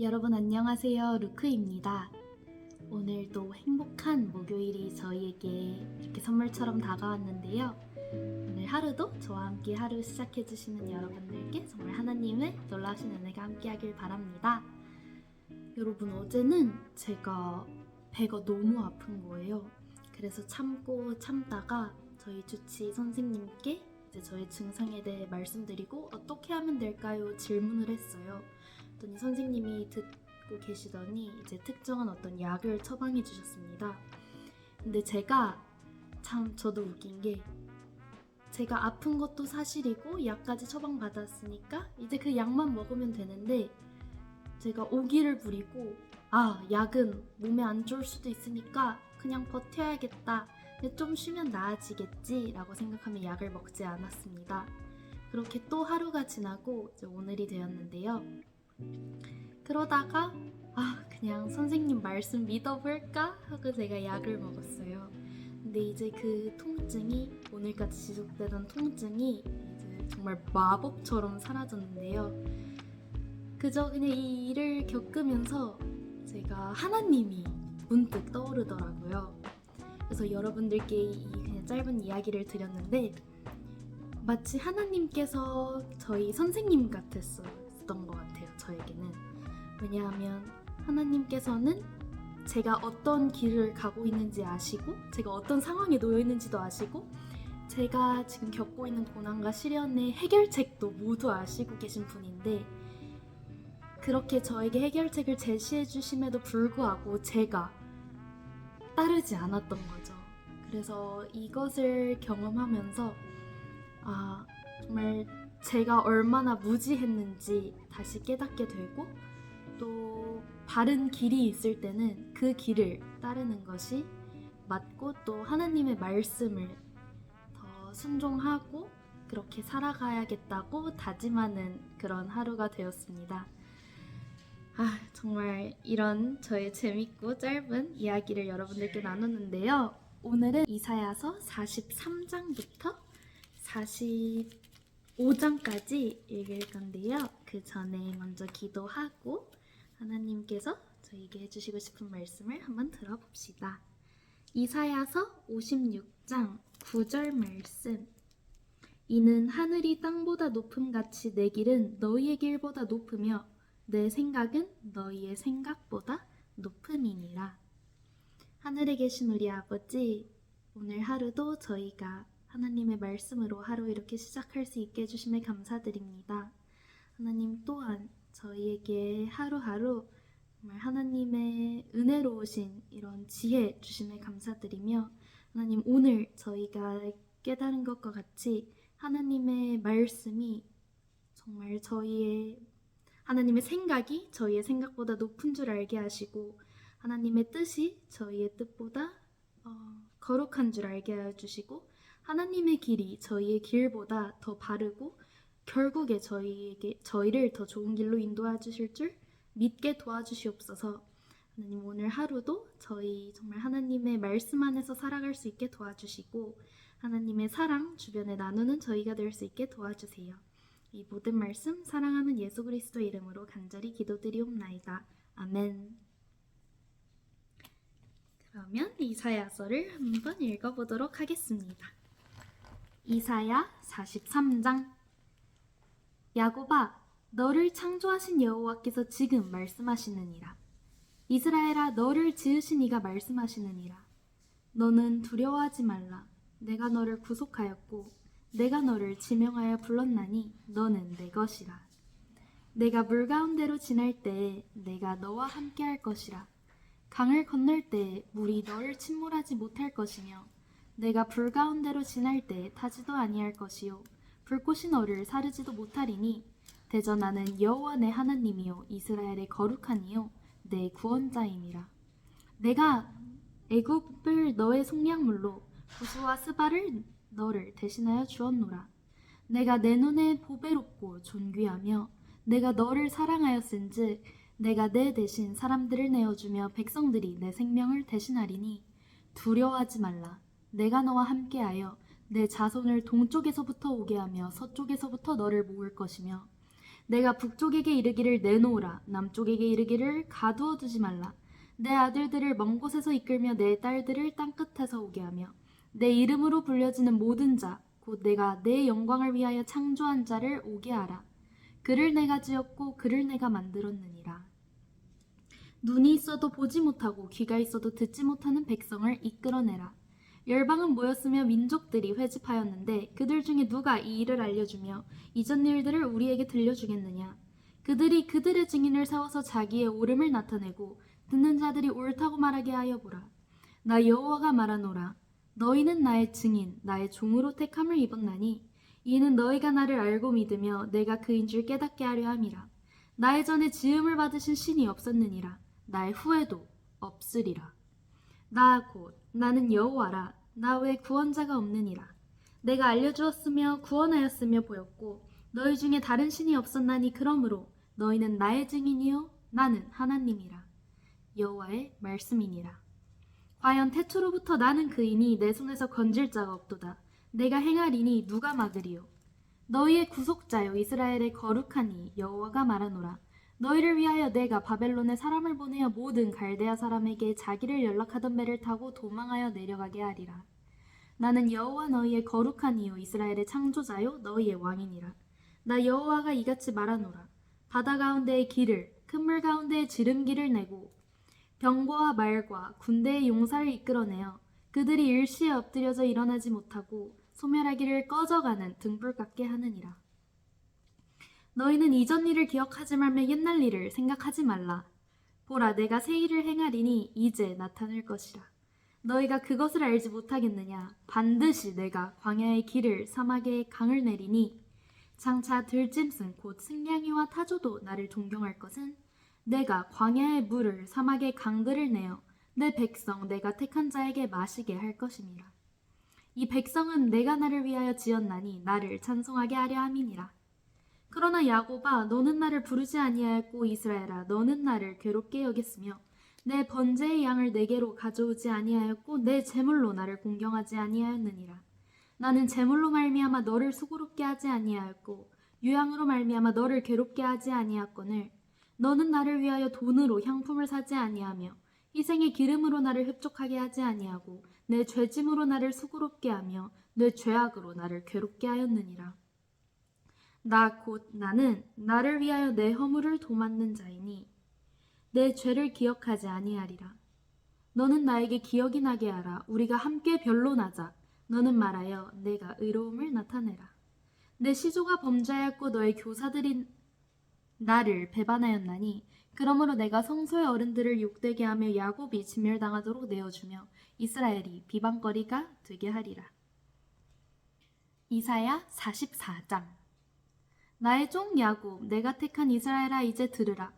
여러분 안녕하세요. 루크입니다. 오늘도 행복한 목요일이 저희에게 이렇게 선물처럼 다가왔는데요. 오늘 하루도 저와 함께 하루 시작해주시는 여러분들께 정말 하나님의 놀라우신 은혜가 함께하길 바랍니다. 여러분 어제는 제가 배가 너무 아픈 거예요. 그래서 참고 참다가 저희 주치 선생님께 이제 저의 증상에 대해 말씀드리고 어떻게 하면 될까요? 질문을 했어요. 그랬더니 선생님이 듣고 계시더니 이제 특정한 어떤 약을 처방해 주셨습니다. 근데 제가 참 저도 웃긴 게 제가 아픈 것도 사실이고 약까지 처방받았으니까 이제 그 약만 먹으면 되는데 제가 오기를 부리고 아 약은 몸에 안 좋을 수도 있으니까 그냥 버텨야겠다 좀 쉬면 나아지겠지 라고 생각하며 약을 먹지 않았습니다. 그렇게 또 하루가 지나고 오늘이 되었는데요. 그러다가 아 그냥 선생님 말씀 믿어볼까 하고 제가 약을 먹었어요. 근데 이제 그 통증이 오늘까지 지속되던 통증이 이제 정말 마법처럼 사라졌는데요. 그저 그냥 이 일을 겪으면서 제가 하나님이 문득 떠오르더라고요. 그래서 여러분들께 이 그냥 짧은 이야기를 드렸는데 마치 하나님께서 저희 선생님 같았었던 것 같아요. 저에게는 왜냐하면 하나님께서는 제가 어떤 길을 가고 있는지 아시고 제가 어떤 상황에 놓여 있는지도 아시고 제가 지금 겪고 있는 고난과 시련의 해결책도 모두 아시고 계신 분인데 그렇게 저에게 해결책을 제시해 주심에도 불구하고 제가 따르지 않았던 거죠. 그래서 이것을 경험하면서 아 정말 제가 얼마나 무지했는지 다시 깨닫게 되고 또 바른 길이 있을 때는 그 길을 따르는 것이 맞고 또 하나님의 말씀을 더 순종하고 그렇게 살아가야겠다고 다짐하는 그런 하루가 되었습니다. 아, 정말 이런 저의 재밌고 짧은 이야기를 여러분들께 나눴는데요. 오늘은 이사야서 43장부터 45장까지 읽을 건데요. 그 전에 먼저 기도하고 하나님께서 저에게 해주시고 싶은 말씀을 한번 들어봅시다. 이사야서 56장 9절 말씀. 이는 하늘이 땅보다 높음 같이 내 길은 너희의 길보다 높으며 내 생각은 너희의 생각보다 높음이니라. 하늘에 계신 우리 아버지, 오늘 하루도 저희가 하나님의 말씀으로 하루 이렇게 시작할 수 있게 해주심에 감사드립니다. 하나님 또한 저희에게 하루하루 정말 하나님의 은혜로우신 이런 지혜 주심에 감사드리며 하나님 오늘 저희가 깨달은 것과 같이 하나님의 말씀이 정말 저희의 하나님의 생각이 저희의 생각보다 높은 줄 알게 하시고 하나님의 뜻이 저희의 뜻보다 어, 거룩한 줄 알게 하여 주시고 하나님의 길이 저희의 길보다 더 바르고 결국에 저희에게 저희를 더 좋은 길로 인도해 주실 줄 믿게 도와주시옵소서. 하나님 오늘 하루도 저희 정말 하나님의 말씀 안에서 살아갈 수 있게 도와주시고 하나님의 사랑 주변에 나누는 저희가 될 수 있게 도와주세요. 이 모든 말씀 사랑하는 예수 그리스도 이름으로 간절히 기도드리옵나이다. 아멘. 그러면 이사야서를 한번 읽어보도록 하겠습니다. 이사야 43장. 야곱아 너를 창조하신 여호와께서 지금 말씀하시느니라. 이스라엘아 너를 지으신 이가 말씀하시느니라. 너는 두려워하지 말라. 내가 너를 구속하였고 내가 너를 지명하여 불렀나니 너는 내 것이라. 내가 물 가운데로 지날 때에 내가 너와 함께 할 것이라. 강을 건널 때에 물이 너를 침몰하지 못할 것이며 내가 불 가운데로 지날 때에 타지도 아니할 것이요. 불꽃이 너를 사르지도 못하리니 대저 나는 여호와 내 하나님이요 이스라엘의 거룩하니요 내 구원자임이라. 내가 애굽을 너의 속량물로 구수와 스바를 너를 대신하여 주었노라. 내가 내 눈에 보배롭고 존귀하며 내가 너를 사랑하였은즉 내가 내 대신 사람들을 내어주며 백성들이 내 생명을 대신하리니 두려워하지 말라 내가 너와 함께하여 내 자손을 동쪽에서부터 오게 하며 서쪽에서부터 너를 모을 것이며 내가 북쪽에게 이르기를 내놓으라. 남쪽에게 이르기를 가두어 두지 말라. 내 아들들을 먼 곳에서 이끌며 내 딸들을 땅 끝에서 오게 하며 내 이름으로 불려지는 모든 자 곧 내가 내 영광을 위하여 창조한 자를 오게 하라. 그를 내가 지었고 그를 내가 만들었느니라. 눈이 있어도 보지 못하고 귀가 있어도 듣지 못하는 백성을 이끌어내라 열방은 모였으며 민족들이 회집하였는데 그들 중에 누가 이 일을 알려주며 이전 일들을 우리에게 들려주겠느냐? 그들이 그들의 증인을 세워서 자기의 옳음을 나타내고 듣는 자들이 옳다고 말하게 하여 보라. 나 여호와가 말하노라. 너희는 나의 증인 나의 종으로 택함을 입었나니 이는 너희가 나를 알고 믿으며 내가 그인 줄 깨닫게 하려 함이라. 나의 전에 지음을 받으신 신이 없었느니라. 나의 후에도 없으리라. 나 곧 나는 여호와라 나 외 구원자가 없느니라. 내가 알려주었으며 구원하였으며 보였고 너희 중에 다른 신이 없었나니 그러므로 너희는 나의 증인이요 나는 하나님이라. 여호와의 말씀이니라. 과연 태초로부터 나는 그이니 내 손에서 건질 자가 없도다. 내가 행하리니 누가 막으리요? 너희의 구속자여 이스라엘의 거룩하니 여호와가 말하노라 너희를 위하여 내가 바벨론에 사람을 보내어 모든 갈대아 사람에게 자기를 연락하던 배를 타고 도망하여 내려가게 하리라. 나는 여호와 너희의 거룩하니요 이스라엘의 창조자요 너희의 왕이니라. 나 여호와가 이같이 말하노라. 바다 가운데의 길을 큰 물 가운데의 지름길을 내고 병거와 말과 군대의 용사를 이끌어내어 그들이 일시에 엎드려져 일어나지 못하고 소멸하기를 꺼져가는 등불 같게 하느니라. 너희는 이전 일을 기억하지 말며 옛날 일을 생각하지 말라. 보라, 내가 새 일을 행하리니 이제 나타날 것이라. 너희가 그것을 알지 못하겠느냐? 반드시 내가 광야의 길을 사막의 강을 내리니 장차 들짐승 곧 승냥이와 타조도 나를 존경할 것은 내가 광야의 물을 사막의 강들을 내어 내 백성 내가 택한 자에게 마시게 할 것임이라. 이 백성은 내가 나를 위하여 지었나니 나를 찬송하게 하려 함이니라. 그러나 야곱아 너는 나를 부르지 아니하였고 이스라엘아 너는 나를 괴롭게 여겼으며 내 번제의 양을 내게로 가져오지 아니하였고 내 제물로 나를 공경하지 아니하였느니라. 나는 제물로 말미암아 너를 수고롭게 하지 아니하였고 유향으로 말미암아 너를 괴롭게 하지 아니하거늘 너는 나를 위하여 돈으로 향품을 사지 아니하며 희생의 기름으로 나를 흡족하게 하지 아니하고 내 죄짐으로 나를 수고롭게 하며 내 죄악으로 나를 괴롭게 하였느니라 나 곧 나는 나를 위하여 내 허물을 도맡는 자이니 내 죄를 기억하지 아니하리라. 너는 나에게 기억이 나게 하라. 우리가 함께 변론하자. 너는 말하여 내가 의로움을 나타내라. 내 시조가 범죄하였고 너의 교사들이 나를 배반하였나니 그러므로 내가 성소의 어른들을 욕되게 하며 야곱이 진멸당하도록 내어주며 이스라엘이 비방거리가 되게 하리라. 이사야 44장 나의 종 야곱, 내가 택한 이스라엘아 이제 들으라.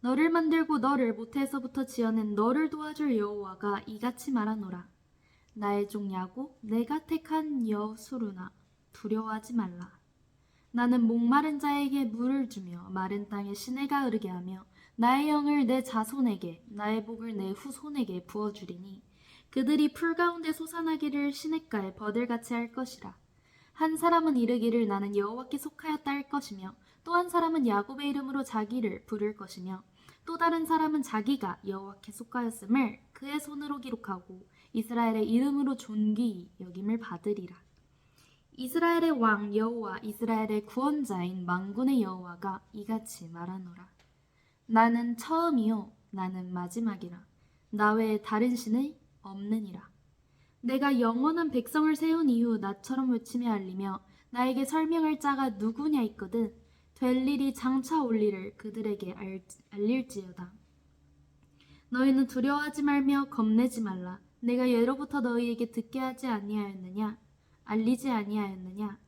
너를 만들고 너를 모태에서부터 지어낸 너를 도와줄 여호와가 이같이 말하노라. 나의 종 야곱, 내가 택한 여수루나 두려워하지 말라. 나는 목마른 자에게 물을 주며 마른 땅에 시내가 흐르게 하며 나의 영을 내 자손에게 나의 복을 내 후손에게 부어 주리니 그들이 풀 가운데 솟아나기를 시냇가에 버들같이 할 것이라. 한 사람은 이르기를 나는 여호와께 속하였다 할 것이며 또 한 사람은 야곱의 이름으로 자기를 부를 것이며 또 다른 사람은 자기가 여호와께 속하였음을 그의 손으로 기록하고 이스라엘의 이름으로 존귀히 여김을 받으리라. 이스라엘의 왕 여호와 이스라엘의 구원자인 만군의 여호와가 이같이 말하노라. 나는 처음이요 나는 마지막이라. 나 외에 다른 신이 없느니라. 내가 영원한 백성을 세운 이후 나처럼 외치며 알리며 나에게 설명할 자가 누구냐 있거든. 될 일이 장차 올 일을 그들에게 알, 알릴지어다. 너희는 두려워하지 말며 겁내지 말라. 내가 예로부터 너희에게 듣게 하지 아니하였느냐? 알리지 아니하였느냐?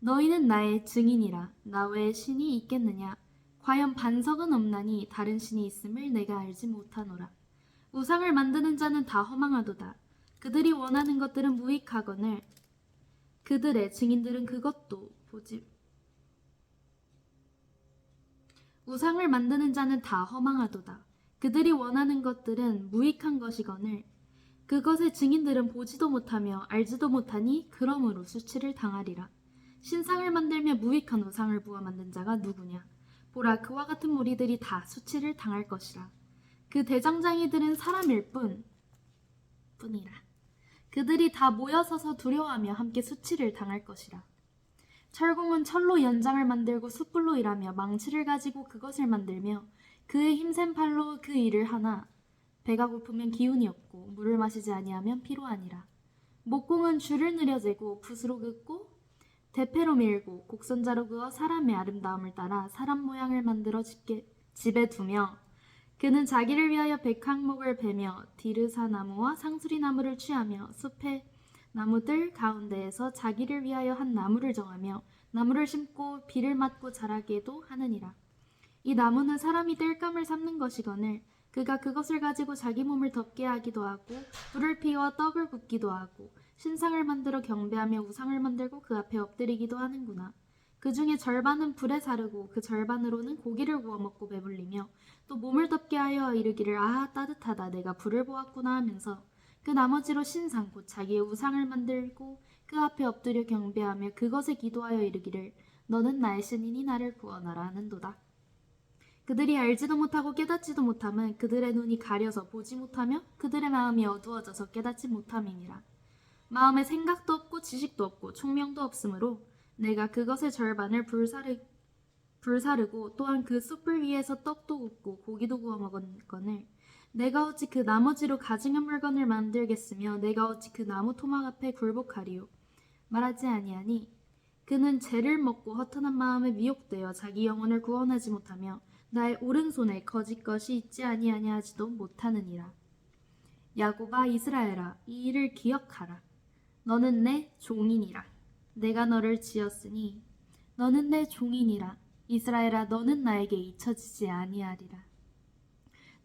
너희는 나의 증인이라. 나 외에 신이 있겠느냐? 과연 반석은 없나니 다른 신이 있음을 내가 알지 못하노라. 우상을 만드는 자는 다 허망하도다 그들이 원하는 것들은 무익하거늘 그들의 증인들은 그것도 보지 우상을 만드는 자는 다 허망하도다. 그들이 원하는 것들은 무익한 것이거늘 그것의 증인들은 보지도 못하며 알지도 못하니 그러므로 수치를 당하리라. 신상을 만들며 무익한 우상을 부어 만든 자가 누구냐? 보라 그와 같은 무리들이 다 수치를 당할 것이라. 그 대장장이들은 사람일 뿐 뿐이라. 그들이 다 모여서서 두려워하며 함께 수치를 당할 것이라. 철공은 철로 연장을 만들고 숯불로 일하며 망치를 가지고 그것을 만들며 그의 힘센 팔로 그 일을 하나 배가 고프면 기운이 없고 물을 마시지 아니하면 피로하니라. 목공은 줄을 느려재고 붓으로 긋고 대패로 밀고 곡선자로 그어 사람의 아름다움을 따라 사람 모양을 만들어 집게, 집에 두며 그는 자기를 위하여 백항목을 베며 디르사 나무와 상수리 나무를 취하며 숲의 나무들 가운데에서 자기를 위하여 한 나무를 정하며 나무를 심고 비를 맞고 자라게도 하느니라. 이 나무는 사람이 땔감을 삼는 것이거늘 그가 그것을 가지고 자기 몸을 덮게 하기도 하고 불을 피워 떡을 굽기도 하고 신상을 만들어 경배하며 우상을 만들고 그 앞에 엎드리기도 하는구나. 그 중에 절반은 불에 사르고 그 절반으로는 고기를 구워 먹고 배불리며 또 몸을 덮게 하여 이르기를 아 따뜻하다 내가 불을 보았구나 하면서 그 나머지로 신상 곧 자기의 우상을 만들고 그 앞에 엎드려 경배하며 그것에 기도하여 이르기를 너는 나의 신이니 나를 구원하라 하는도다. 그들이 알지도 못하고 깨닫지도 못함은 그들의 눈이 가려서 보지 못하며 그들의 마음이 어두워져서 깨닫지 못함이니라. 마음에 생각도 없고 지식도 없고 총명도 없으므로 내가 그것의 절반을 불사르, 불사르고 또한 그 숯불 위에서 떡도 굽고 고기도 구워 먹었거늘. 내가 어찌 그 나머지로 가증한 물건을 만들겠으며 내가 어찌 그 나무 토막 앞에 굴복하리요. 말하지 아니하니 그는 죄를 먹고 허탄한 마음에 미혹되어 자기 영혼을 구원하지 못하며 나의 오른손에 거짓 것이 있지 아니하냐 하지도 못하느니라. 야곱아 이스라엘아 이 일을 기억하라. 너는 내 종이니라 내가 너를 지었으니 너는 내 종이니라. 이스라엘아 너는 나에게 잊혀지지 아니하리라.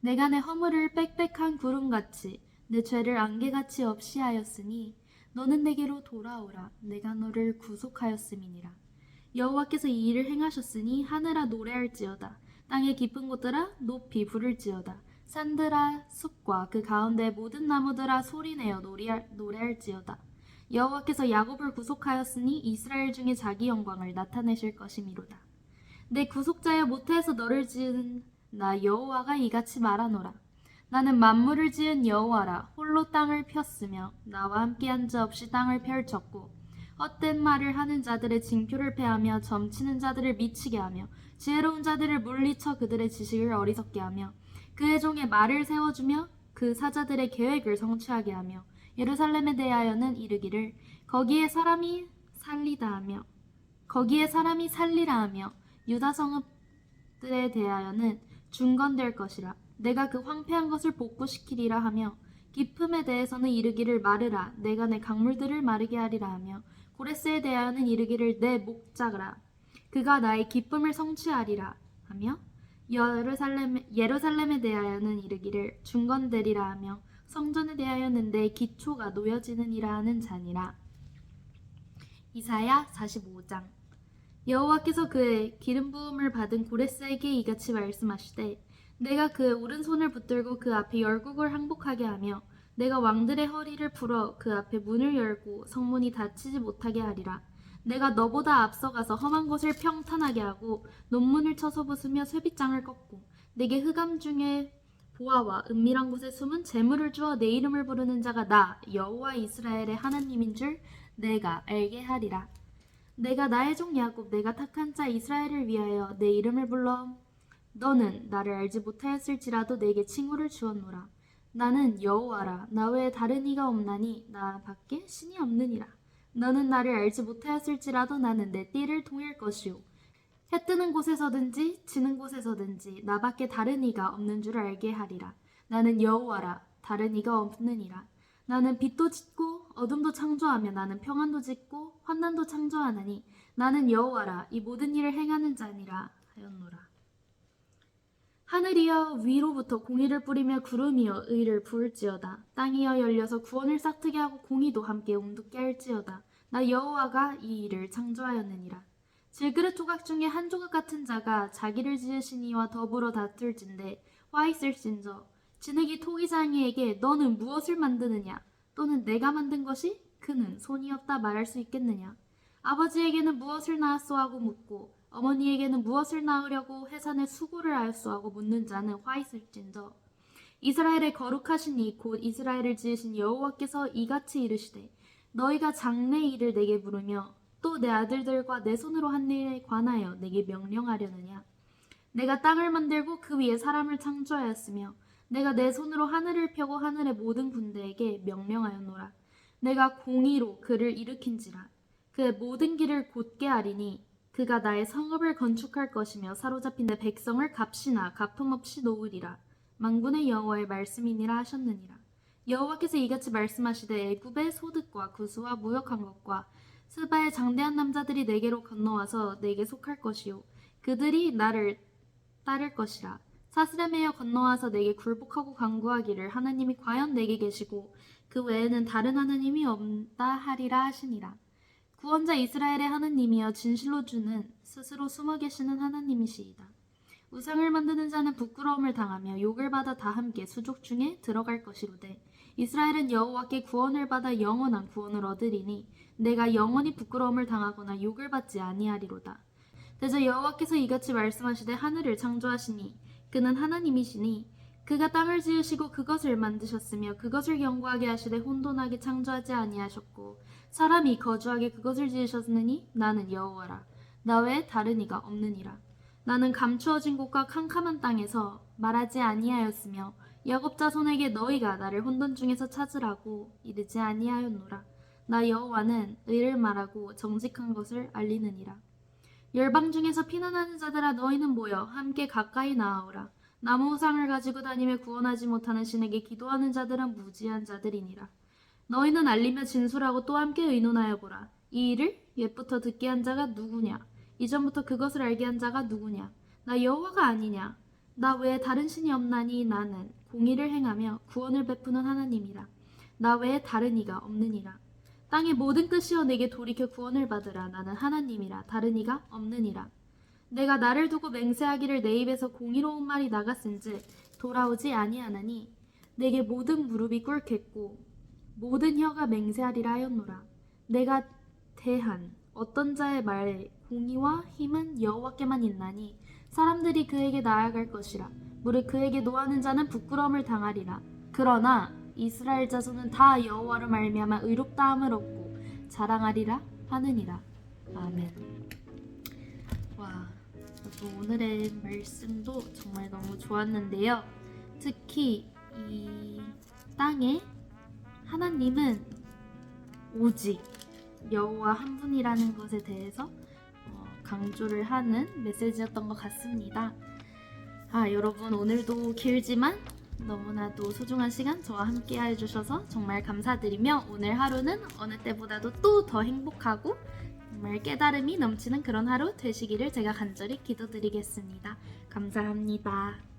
내가 내 허물을 빽빽한 구름같이 내 죄를 안개같이 없이 하였으니 너는 내게로 돌아오라. 내가 너를 구속하였음이니라. 여호와께서 이 일을 행하셨으니 하늘아 노래할지어다. 땅의 깊은 곳들아 높이 부를지어다. 산들아 숲과 그 가운데 모든 나무들아 소리내어 노래할, 노래할지어다 여호와께서 야곱을 구속하였으니 이스라엘 중에 자기 영광을 나타내실 것이미로다 내 구속자여 모태에서 너를 지은 나 여호와가 이같이 말하노라. 나는 만물을 지은 여호와라. 홀로 땅을 폈으며 나와 함께 한자 없이 땅을 펼쳤고 헛된 말을 하는 자들의 징표를 패하며 점치는 자들을 미치게 하며 지혜로운 자들을 물리쳐 그들의 지식을 어리석게 하며 그의 종의 말을 세워주며 그 사자들의 계획을 성취하게 하며 예루살렘에 대하여는 이르기를 거기에 사람이 살리다 하며 거기에 사람이 살리라 하며 유다 성읍들에 대하여는 중건될 것이라. 내가 그 황폐한 것을 복구시키리라 하며 기품에 대해서는 이르기를 마르라. 내가 내 강물들을 마르게 하리라 하며 고레스에 대하여는 이르기를 내 목자라. 그가 나의 기쁨을 성취하리라 하며 예루살렘, 예루살렘에 대하여는 이르기를 중건되리라 하며 성전에 대하여는 내 기초가 놓여지느니라 하는 자니라. 이사야 45장. 여호와께서 그의 기름 부음을 받은 고레스에게 이같이 말씀하시되 내가 그의 오른손을 붙들고 그 앞에 열국을 항복하게 하며 내가 왕들의 허리를 풀어 그 앞에 문을 열고 성문이 닫히지 못하게 하리라. 내가 너보다 앞서가서 험한 곳을 평탄하게 하고 논문을 쳐서 부수며 쇠빗장을 꺾고 내게 흑암 중에 보아와 은밀한 곳에 숨은 재물을 주어 내 이름을 부르는 자가 나 여호와 이스라엘의 하나님인 줄 내가 알게 하리라. 내가 나의 종 야곱 내가 택한 자 이스라엘을 위하여 내 이름을 불러. 너는 나를 알지 못하였을지라도 내게 칭호를 주었노라. 나는 여호와라. 나 외에 다른 이가 없나니 나 밖에 신이 없느니라. 너는 나를 알지 못하였을지라도 나는 내 띠를 통일 것이요 해 뜨는 곳에서든지 지는 곳에서든지 나밖에 다른 이가 없는 줄 알게 하리라 나는 여호와라 다른 이가 없느니라 나는 빛도 짓고 어둠도 창조하며 나는 평안도 짓고 환난도 창조하나니 나는 여호와라 이 모든 일을 행하는 자니라 하였노라. 하늘이여 위로부터 공의를 뿌리며 구름이여 의를 부을지어다. 땅이여 열려서 구원을 싹트게 하고 공의도 함께 웅둡게 할지어다. 나 여호와가 이 일을 창조하였느니라. 질그릇 조각 중에 한 조각 같은 자가 자기를 지으신 이와 더불어 다툴진대. 와 있을진저? 진흙이 토기장이에게 너는 무엇을 만드느냐? 또는 내가 만든 것이 그는 손이 없다 말할 수 있겠느냐? 아버지에게는 무엇을 낳았소 하고 묻고 어머니에게는 무엇을 낳으려고 해산의 수고를 하였소 하고 묻는 자는 화 있을진저? 이스라엘의 거룩하신 이 곧 이스라엘을 지으신 여호와께서 이같이 이르시되 너희가 장래 일을 내게 물으며 또 내 아들들과 내 손으로 한 일에 관하여 내게 명령하려느냐? 내가 땅을 만들고 그 위에 사람을 창조하였으며 내가 내 손으로 하늘을 펴고 하늘의 모든 군대에게 명령하였노라. 내가 공의로 그를 일으킨지라. 그의 모든 길을 곧게 하리니 그가 나의 성읍을 건축할 것이며 사로잡힌 내 백성을 값이나 가품없이 놓으리라. 만군의 여호와의 말씀이니라 하셨느니라. 여호와께서 이같이 말씀하시되 애굽의 소득과 구수와 무역한 것과 스바의 장대한 남자들이 내게로 건너와서 내게 속할 것이요. 그들이 나를 따를 것이라. 사스레메여 건너와서 내게 굴복하고 간구하기를 하나님이 과연 내게 계시고 그 외에는 다른 하나님이 없다 하리라 하시니라. 구원자 이스라엘의 하나님이여 진실로 주는 스스로 숨어 계시는 하나님이시이다. 우상을 만드는 자는 부끄러움을 당하며 욕을 받아 다 함께 수족 중에 들어갈 것이로되 이스라엘은 여호와께 구원을 받아 영원한 구원을 얻으리니 내가 영원히 부끄러움을 당하거나 욕을 받지 아니하리로다. 대저 여호와께서 이같이 말씀하시되 하늘을 창조하시니 그는 하나님이시니 그가 땅을 지으시고 그것을 만드셨으며 그것을 견고하게 하시되 혼돈하게 창조하지 아니하셨고 사람이 거주하게 그것을 지으셨느니 나는 여호와라 나 외에 다른 이가 없느니라 나는 감추어진 곳과 캄캄한 땅에서 말하지 아니하였으며 야곱 자손에게 너희가 나를 혼돈 중에서 찾으라고 이르지 아니하였노라. 나 여호와는 의를 말하고 정직한 것을 알리느니라. 열방 중에서 피난하는 자들아 너희는 모여 함께 가까이 나아오라. 나무 우상을 가지고 다니며 구원하지 못하는 신에게 기도하는 자들은 무지한 자들이니라. 너희는 알리며 진술하고 또 함께 의논하여 보라. 이 일을 옛부터 듣게 한 자가 누구냐? 이전부터 그것을 알게 한 자가 누구냐? 나 여호와가 아니냐? 나 외에 다른 신이 없나니 나는 공의를 행하며 구원을 베푸는 하나님이라. 나 외에 다른 이가 없느니라. 땅의 모든 끝이여 내게 돌이켜 구원을 받으라. 나는 하나님이라. 다른 이가 없느니라. 내가 나를 두고 맹세하기를 내 입에서 공의로운 말이 나갔은즉 돌아오지 아니하나니 내게 모든 무릎이 꿇겠고 모든 혀가 맹세하리라 하였노라. 내가 대한 어떤 자의 말에 공의와 힘은 여호와께만 있나니 사람들이 그에게 나아갈 것이라. 무릇 그에게 노하는 자는 부끄러움을 당하리라. 그러나 이스라엘 자손은 다 여호와로 말미암아 의롭다함을 얻고 자랑하리라 하느니라. 아멘. 와또 오늘의 말씀도 정말 너무 좋았는데요. 특히 이 땅에 하나님은 오직 여호와 한 분이라는 것에 대해서 어, 강조를 하는 메시지였던 것 같습니다. 아, 여러분 오늘도 길지만 너무나도 소중한 시간 저와 함께 해주셔서 정말 감사드리며 오늘 하루는 어느 때보다도 또 더 행복하고 정말 깨달음이 넘치는 그런 하루 되시기를 제가 간절히 기도드리겠습니다. 감사합니다.